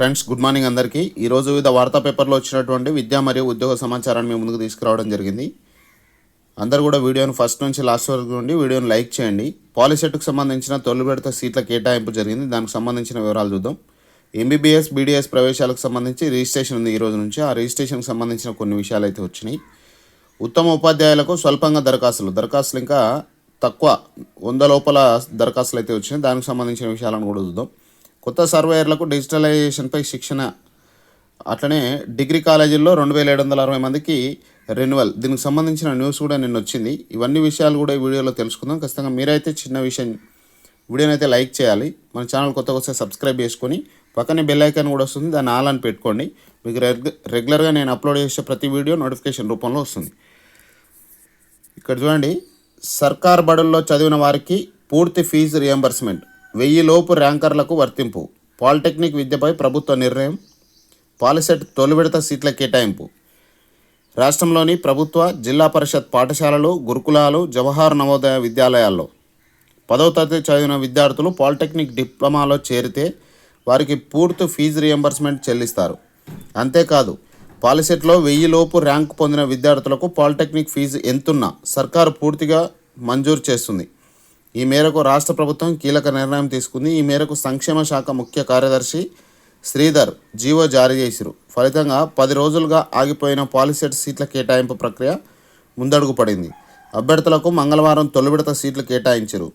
Friends good morning అందరికీ. ఈరోజు వివిధ వార్తా పేపర్లో వచ్చినటువంటి విద్యా మరియు ఉద్యోగ సమాచారాన్ని మీ ముందుకు తీసుకురావడం జరిగింది. అందరూ కూడా వీడియోను ఫస్ట్ నుంచి లాస్ట్ వరకు నుండి వీడియోను లైక్ చేయండి. పాలిసెట్కు సంబంధించిన తొలి విడత సీట్ల కేటాయింపు జరిగింది. దానికి సంబంధించిన వివరాలు చూద్దాం. ఎంబీబీఎస్ బీడీఎస్ ప్రవేశాలకు సంబంధించి రిజిస్ట్రేషన్ ఉంది ఈరోజు నుంచి. ఆ రిజిస్ట్రేషన్కి సంబంధించిన కొన్ని విషయాలు అయితే వచ్చినాయి. ఉత్తమ ఉపాధ్యాయులకు స్వల్పంగా దరఖాస్తులు. దరఖాస్తులు ఇంకా తక్కువ వంద లోపల దరఖాస్తులు అయితే వచ్చినాయి. దానికి సంబంధించిన విషయాలను కూడా చూద్దాం. కొత్త సర్వేయర్లకు డిజిటలైజేషన్పై శిక్షణ. అట్లనే డిగ్రీ కాలేజీల్లో రెండు వేల ఏడు వందల అరవై మందికి రెన్యువల్. దీనికి సంబంధించిన న్యూస్ కూడా నిన్న వచ్చింది. ఇవన్నీ విషయాలు కూడా ఈ వీడియోలో తెలుసుకుందాం. ఖచ్చితంగా మీరైతే చిన్న విషయం వీడియోని అయితే లైక్ చేయాలి. మన ఛానల్ కొత్తగా వస్తే సబ్స్క్రైబ్ చేసుకొని పక్కనే బెల్ ఐకాన్ కూడా వస్తుంది. దాన్ని ఆల్ అని పెట్టుకోండి. మీకు రెగ్ రెగ్యులర్గా నేను అప్లోడ్ చేసే ప్రతి వీడియో నోటిఫికేషన్ రూపంలో వస్తుంది. ఇక్కడ చూడండి. సర్కార్ బడుల్లో చదివిన వారికి పూర్తి ఫీజు రియంబర్స్మెంట్. వెయ్యిలోపు ర్యాంకర్లకు వర్తింపు. పాలిటెక్నిక్ విద్యపై ప్రభుత్వ నిర్ణయం. పాలిసెట్ తొలి విడత సీట్ల కేటాయింపు. రాష్ట్రంలోని ప్రభుత్వ జిల్లా పరిషత్ పాఠశాలలు గురుకులాలు జవహర్ నవోదయ విద్యాలయాల్లో. పదవ తరగతి చదివిన విద్యార్థులు పాలిటెక్నిక్ డిప్లొమాలో చేరితే వారికి పూర్తి ఫీజు రియంబర్స్మెంట్ చెల్లిస్తారు. అంతేకాదు పాలిసెట్లో వెయ్యిలోపు ర్యాంక్ ర్యాంకు పొందిన విద్యార్థులకు పాలిటెక్నిక్ ఫీజు ఎంతున్నా సర్కారు పూర్తిగా మంజూరు చేస్తుంది. ఈ మేరకు రాష్ట్ర ప్రభుత్వం కీలక నిర్ణయం తీసుకుంది. ఈ మేరకు సంక్షేమ శాఖ ముఖ్య కార్యదర్శి శ్రీధర్ జీవో జారీ చేసిరు. ఫలితంగా పది రోజులుగా ఆగిపోయిన పాలిసెట్ సీట్ల కేటాయింపు ప్రక్రియ ముందడుగు పడింది. అభ్యర్థులకు మంగళవారం తొలి విడత సీట్లు కేటాయించారు.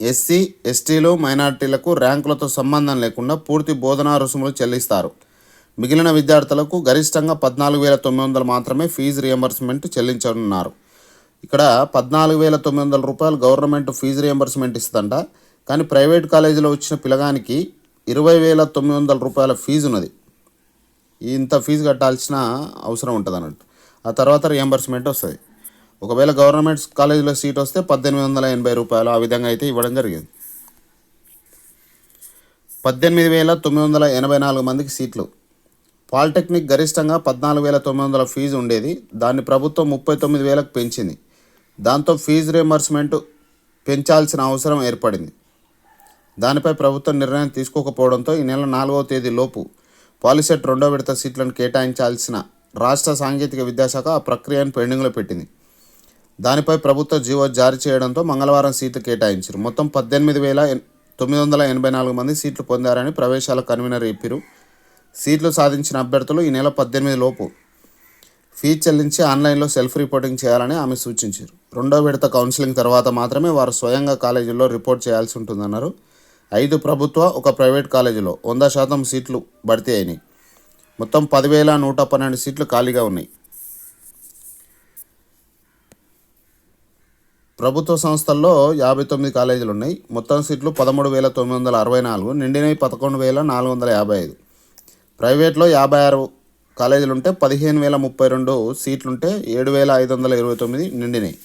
ఎస్సీ ఎస్టీలు మైనార్టీలకు ర్యాంకులతో సంబంధం లేకుండా పూర్తి బోధనా రుసుములు చెల్లిస్తారు. మిగిలిన విద్యార్థులకు గరిష్టంగా పద్నాలుగు వేల తొమ్మిది వందలు మాత్రమే ఫీజు రియంబర్స్మెంట్ చెల్లించనున్నారు. ఇక్కడ పద్నాలుగు వేల తొమ్మిది వందల రూపాయలు గవర్నమెంట్ ఫీజు రియంబర్స్మెంట్ ఇస్తుందంట. కానీ ప్రైవేట్ కాలేజీలో వచ్చిన పిల్లగానికి ఇరవై వేల తొమ్మిది వందల రూపాయల ఫీజు ఉన్నది ఇంత ఫీజు కట్టాల్సిన అవసరం ఉంటుంది అన్నట్టు ఆ తర్వాత రియంబర్స్మెంట్ వస్తుంది. ఒకవేళ గవర్నమెంట్ కాలేజీలో సీట్ వస్తే పద్దెనిమిది వందల ఎనభై రూపాయలు ఆ విధంగా అయితే ఇవ్వడం జరిగింది. పద్దెనిమిది వేల తొమ్మిది వందల ఎనభై నాలుగు మందికి సీట్లు. పాలిటెక్నిక్ గరిష్టంగా పద్నాలుగు వేల తొమ్మిది వందల ఫీజు ఉండేది. దాన్ని ప్రభుత్వం ముప్పై తొమ్మిది వేలకు పెంచింది. దాంతో ఫీజు రియంబర్స్మెంట్ పెంచాల్సిన అవసరం ఏర్పడింది. దానిపై ప్రభుత్వం నిర్ణయం తీసుకోకపోవడంతో ఈ నెల నాలుగవ తేదీ లోపు పాలిసెట్ రెండో విడత సీట్లను కేటాయించాల్సిన రాష్ట్ర సాంకేతిక విద్యాశాఖ ఆ ప్రక్రియను పెండింగ్లో పెట్టింది. దానిపై ప్రభుత్వ జీవో జారీ చేయడంతో మంగళవారం సీట్లు కేటాయించారు. మొత్తం పద్దెనిమిది వేల తొమ్మిది వందల ఎనభై నాలుగు మంది సీట్లు పొందారని ప్రవేశాల కన్వీనర్ చెప్పారు సీట్లు సాధించిన అభ్యర్థులు ఈ నెల పద్దెనిమిది లోపు ఫీ చెల్లించి ఆన్లైన్లో సెల్ఫ్ రిపోర్టింగ్ చేయాలని ఆమె సూచించారు. రెండో విడత కౌన్సిలింగ్ తర్వాత మాత్రమే వారు స్వయంగా కాలేజీల్లో రిపోర్ట్ చేయాల్సి ఉంటుందన్నారు. ఐదు ప్రభుత్వ ఒక ప్రైవేట్ కాలేజీలో వంద శాతం సీట్లు భర్తీ అయినాయి. మొత్తం పదివేల నూట పన్నెండు సీట్లు ఖాళీగా ఉన్నాయి. ప్రభుత్వ సంస్థల్లో యాభై తొమ్మిది కాలేజీలు ఉన్నాయి. మొత్తం సీట్లు పదమూడు వేల తొమ్మిది వందల అరవై నాలుగు నిండినవి పదకొండు వేల నాలుగు వందల యాభై ఐదు. ప్రైవేట్లో యాభై ఆరు కాలేజీలు ఉంటే పదిహేను వేల ముప్పై రెండు సీట్లుంటే ఏడు వేల ఐదు వందల ఇరవై తొమ్మిది నిండినాయి.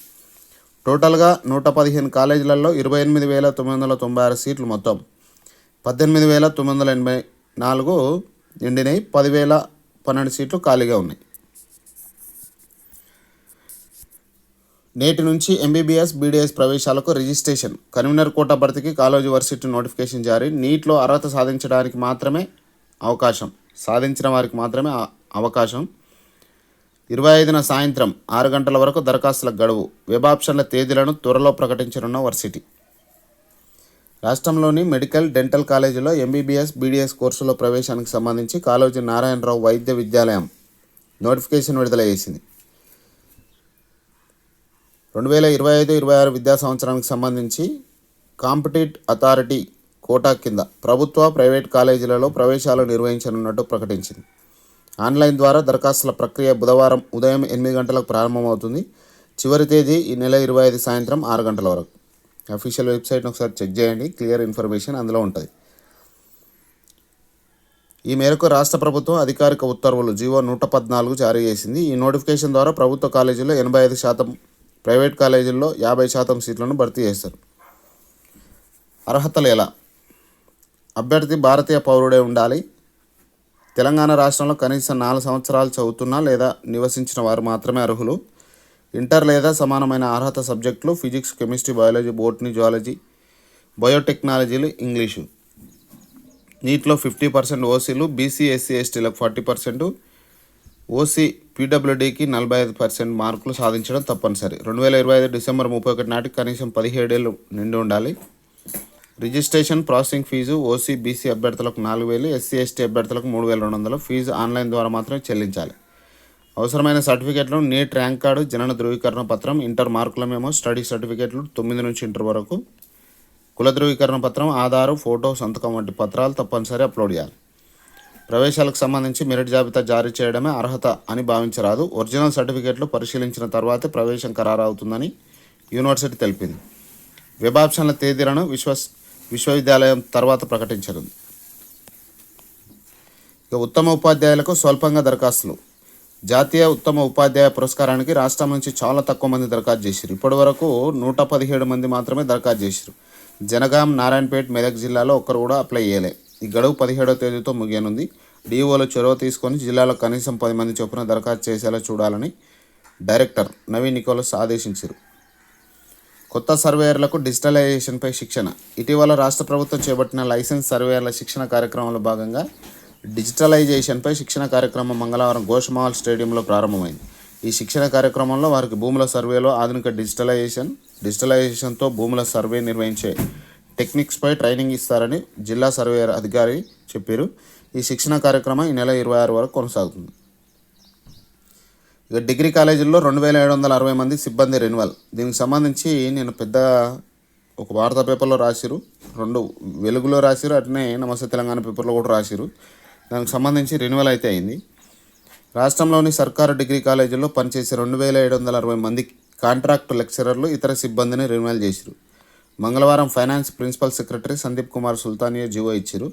టోటల్గా నూట పదిహేను కాలేజీలలో ఇరవై ఎనిమిది వేల తొమ్మిది వందల తొంభై ఆరు సీట్లు మొత్తం. పద్దెనిమిది వేల తొమ్మిది వందల ఎనభై నాలుగు నిండినాయి. పదివేల పన్నెండు సీట్లు ఖాళీగా ఉన్నాయి. నేటి నుంచి ఎంబీబీఎస్ బీడీఎస్ ప్రవేశాలకు రిజిస్ట్రేషన్. కన్వీనర్ కోట భర్తీకి కాలేజీ వర్సిటీ నోటిఫికేషన్ జారీ. నీట్లో అర్హత సాధించడానికి మాత్రమే అవకాశం. సాధించిన వారికి మాత్రమే అవకాశం. ఇరవై ఐదున సాయంత్రం ఆరు గంటల వరకు దరఖాస్తుల గడువు. వెబ్ ఆప్షన్ల తేదీలను త్వరలో ప్రకటించనున్న వర్సిటీ. రాష్ట్రంలోని మెడికల్ డెంటల్ కాలేజీలో ఎంబీబీఎస్ బీడీఎస్ కోర్సులో ప్రవేశానికి సంబంధించి కాలేజీ నారాయణరావు వైద్య విద్యాలయం నోటిఫికేషన్ విడుదల చేసింది. రెండు వేల ఇరవై ఐదు ఇరవై ఆరు విద్యా సంవత్సరానికి సంబంధించి కాంపిటేట్ అథారిటీ కోటా కింద ప్రభుత్వ ప్రైవేట్ కాలేజీలలో ప్రవేశాలు నిర్వహించనున్నట్టు ప్రకటించింది. ఆన్లైన్ ద్వారా దరఖాస్తుల ప్రక్రియ బుధవారం ఉదయం ఎనిమిది గంటలకు ప్రారంభమవుతుంది. చివరి తేదీ ఈ నెల ఇరవై ఐదు సాయంత్రం ఆరు గంటల వరకు. అఫీషియల్ వెబ్సైట్ని ఒకసారి చెక్ చేయండి. క్లియర్ ఇన్ఫర్మేషన్ అందులో ఉంటుంది. ఈ మేరకు రాష్ట్ర ప్రభుత్వం అధికారిక ఉత్తర్వులు జీవో నూట పద్నాలుగు జారీ చేసింది. ఈ నోటిఫికేషన్ ద్వారా ప్రభుత్వ కాలేజీల్లో ఎనభై ఐదు శాతం ప్రైవేట్ కాలేజీల్లో యాభై శాతం సీట్లను భర్తీ చేస్తారు అర్హతలు ఎలా అభ్యర్థి భారతీయ పౌరుడే ఉండాలి. తెలంగాణ రాష్ట్రంలో కనీసం నాలుగు సంవత్సరాలు చదువుతున్న లేదా నివసించిన వారు మాత్రమే అర్హులు. ఇంటర్ లేదా సమానమైన అర్హత సబ్జెక్టులు physics chemistry biology botany zoology బయోటెక్నాలజీలు English. నీట్లో ఫిఫ్టీ పర్సెంట్ ఓసీలు బీసీ ఎస్సీ ఎస్టీలకు ఫార్టీ పర్సెంట్. ఓసీ పీడబ్ల్యూడీకి నలభై ఐదు పర్సెంట్ మార్కులు సాధించడం తప్పనిసరి. రెండు వేల ఇరవై ఐదు డిసెంబర్ ముప్పై ఒకటి నాటికి కనీసం పదిహేడేళ్ళు నిండి ఉండాలి. Registration processing fee OC BC అభ్యర్థులకు నాలుగు వేలు ఎస్సీ ఎస్టీ అభ్యర్థులకు మూడు వేల రెండు వందలు. ఫీజు ఆన్లైన్ ద్వారా మాత్రమే చెల్లించాలి. అవసరమైన సర్టిఫికెట్లు నీట్ ర్యాంక్ కార్డు జనన ధృవీకరణ పత్రం ఇంటర్ మార్కుల మేము స్టడీ సర్టిఫికెట్లు తొమ్మిది నుంచి ఇంటర్ వరకు. కుల ధృవీకరణ పత్రం ఆధారు ఫోటో సంతకం వంటి పత్రాలు తప్పనిసరి అప్లోడ్ చేయాలి. ప్రవేశాలకు సంబంధించి మెరిట్ జాబితా జారీ చేయడమే అర్హత అని భావించరాదు. ఒరిజినల్ సర్టిఫికెట్లు పరిశీలించిన తర్వాతే ప్రవేశం ఖరారు అవుతుందని యూనివర్సిటీ తెలిపింది. వెబ్ ఆప్షన్ల తేదీలను విశ్వ విశ్వవిద్యాలయం తర్వాత ప్రకటించనుంది. ఇక ఉత్తమ ఉపాధ్యాయులకు స్వల్పంగా దరఖాస్తులు. జాతీయ ఉత్తమ ఉపాధ్యాయ పురస్కారానికి రాష్ట్రం నుంచి చాలా తక్కువ మంది దరఖాస్తు చేశారు ఇప్పటి వరకు నూట పదిహేడు మంది మాత్రమే దరఖాస్తు చేశారు జనగాం నారాయణపేట మెదక్ జిల్లాలో ఒక్కరు కూడా అప్లై చేయలే. ఈ గడువు పదిహేడవ తేదీతో ముగియనుంది. డిఓలో చొరవ తీసుకొని జిల్లాలో కనీసం పది మంది చొప్పున దరఖాస్తు చేసేలా చూడాలని డైరెక్టర్ నవీన్ నికోలస్ ఆదేశించారు కొత్త సర్వేయర్లకు డిజిటలైజేషన్పై శిక్షణ. ఇటీవల రాష్ట్ర ప్రభుత్వం చేపట్టిన లైసెన్స్ సర్వేయర్ల శిక్షణ కార్యక్రమంలో భాగంగా డిజిటలైజేషన్పై శిక్షణ కార్యక్రమం మంగళవారం గోషమాల్ స్టేడియంలో ప్రారంభమైంది. ఈ శిక్షణ కార్యక్రమంలో వారికి భూముల సర్వేలో ఆధునిక డిజిటలైజేషన్ డిజిటలైజేషన్తో భూముల సర్వే నిర్వహించే టెక్నిక్స్పై ట్రైనింగ్ ఇస్తారని జిల్లా సర్వేయర్ అధికారి చెప్పారు. ఈ శిక్షణ కార్యక్రమం ఈ నెల ఇరవై ఆరు వరకు కొనసాగుతుంది. ఇక డిగ్రీ కాలేజీల్లో రెండు వేల ఏడు వందల అరవై మంది సిబ్బంది రెన్యువల్. దీనికి సంబంధించి నేను పెద్ద ఒక వార్తా పేపర్లో రాసిరు. రెండు వెలుగులో రాసిరు. అట్నే నమస్తే తెలంగాణ పేపర్లో కూడా రాసిరు. దానికి సంబంధించి రెన్యువల్ అయితే అయింది. రాష్ట్రంలోని సర్కారు డిగ్రీ కాలేజీల్లో పనిచేసే రెండు వేల ఏడు వందల అరవై మంది కాంట్రాక్ట్ లెక్చరర్లు ఇతర సిబ్బందిని రెన్యువల్ చేసిరు. మంగళవారం finance principal secretary Sandeep Kumar Sultania GO ఇచ్చారు.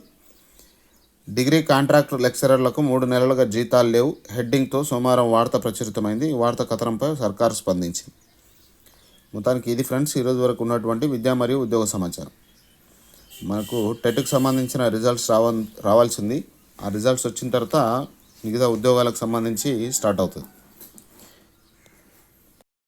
డిగ్రీ కాంట్రాక్ట్ లెక్చరర్లకు మూడు నెలలుగా జీతాలు లేవు. హెడ్డింగ్తో సోమవారం వార్త ప్రచురితమైంది. ఈ వార్త కథనంపై సర్కారు స్పందించింది. మొత్తానికి ఇది ఫ్రెండ్స్ ఈరోజు వరకు ఉన్నటువంటి విద్యా మరియు ఉద్యోగ సమాచారం. మనకు టెట్కి సంబంధించిన రిజల్ట్స్ రావ రావాల్సింది. ఆ రిజల్ట్స్ వచ్చిన తర్వాత మిగతా ఉద్యోగాలకు సంబంధించి స్టార్ట్ అవుతుంది.